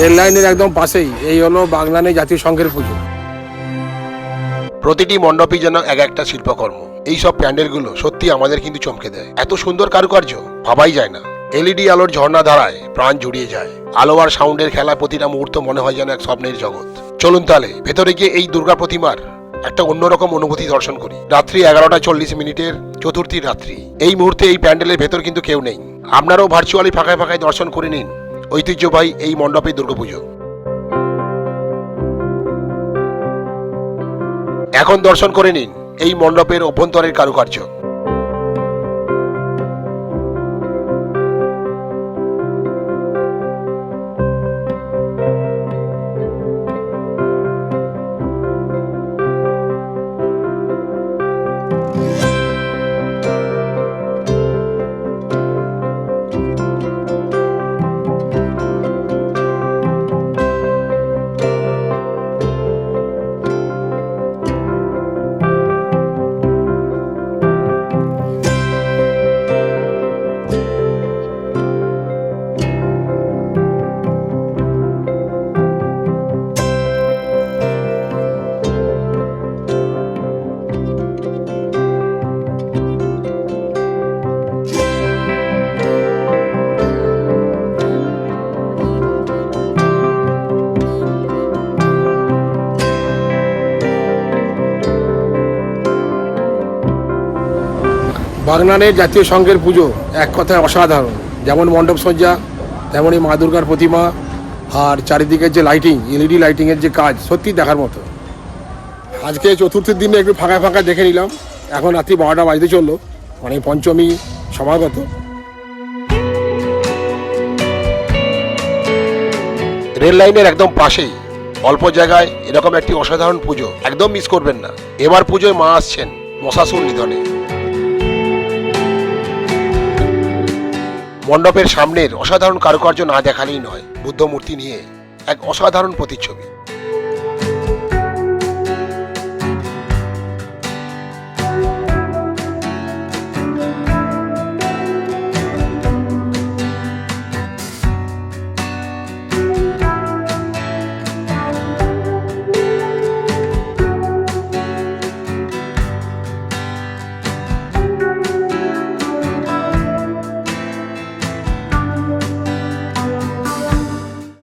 Rail লাইনের একদম পাশেই, এই হলো বাগনানে জাতীয় সংঘের পুজো। প্রতিটি মণ্ডপই যেন এক একটা শিল্পকর্ম। এই সব প্যান্ডেলগুলো সত্যি আমাদের কিন্তু চমকে দেয়। এত সুন্দর কারুকার্য ভাবাই যায় না। এলইডি আলোর ঝর্ণা ধারায় প্রাণ জুড়িয়ে যায়। আলো আর সাউন্ডের খেলা প্রতিটা মুহূর্ত মনে হয় যেন এক স্বপ্নের জগৎ। চলুন তাহলে, ভেতরে গিয়ে এই দুর্গা প্রতিমার একটা অন্যরকম অনুভূতি দর্শন করি। রাত্রি এগারোটা চল্লিশ মিনিটের চতুর্থী রাত্রি। এই মুহূর্তে এই প্যান্ডেলের ভেতর কিন্তু কেউ নেই। আপনারাও ভার্চুয়ালি ফাঁকায় ফাঁকায় দর্শন করে নিন। ঐতিহ্যবাহী এই মণ্ডপে দুর্গাপুজো। এখন দর্শন করে নিন এই মণ্ডপের অভ্যন্তরের কারুকার্য। বাগনানের জাতীয় সংঘের পুজো এক কথায় অসাধারণ। যেমন মণ্ডপ সজ্জা তেমনই মা দুর্গার প্রতিমা, আর চারিদিকের যে লাইটিং এলইডি লাইটিংয়ের যে কাজ সত্যি দেখার মতো। আজকে চতুর্থীর দিনে একটু ফাঁকা ফাঁকা দেখে নিলাম। এখন রাত্রি বারোটা বাজতে চলল। মানে পঞ্চমী সমাগত। রেল লাইনের একদম পাশেই। অল্প জায়গায় এরকম একটি অসাধারণ পুজো। একদম মিস করবেন না। এবার পুজোয় মা আসছেন মশাসুর নিধনে। মণ্ডপের সামনের অসাধারণ কারুকার্য না দেখালেই নয় বুদ্ধমূর্তি নিয়ে এক অসাধারণ প্রতিচ্ছবি।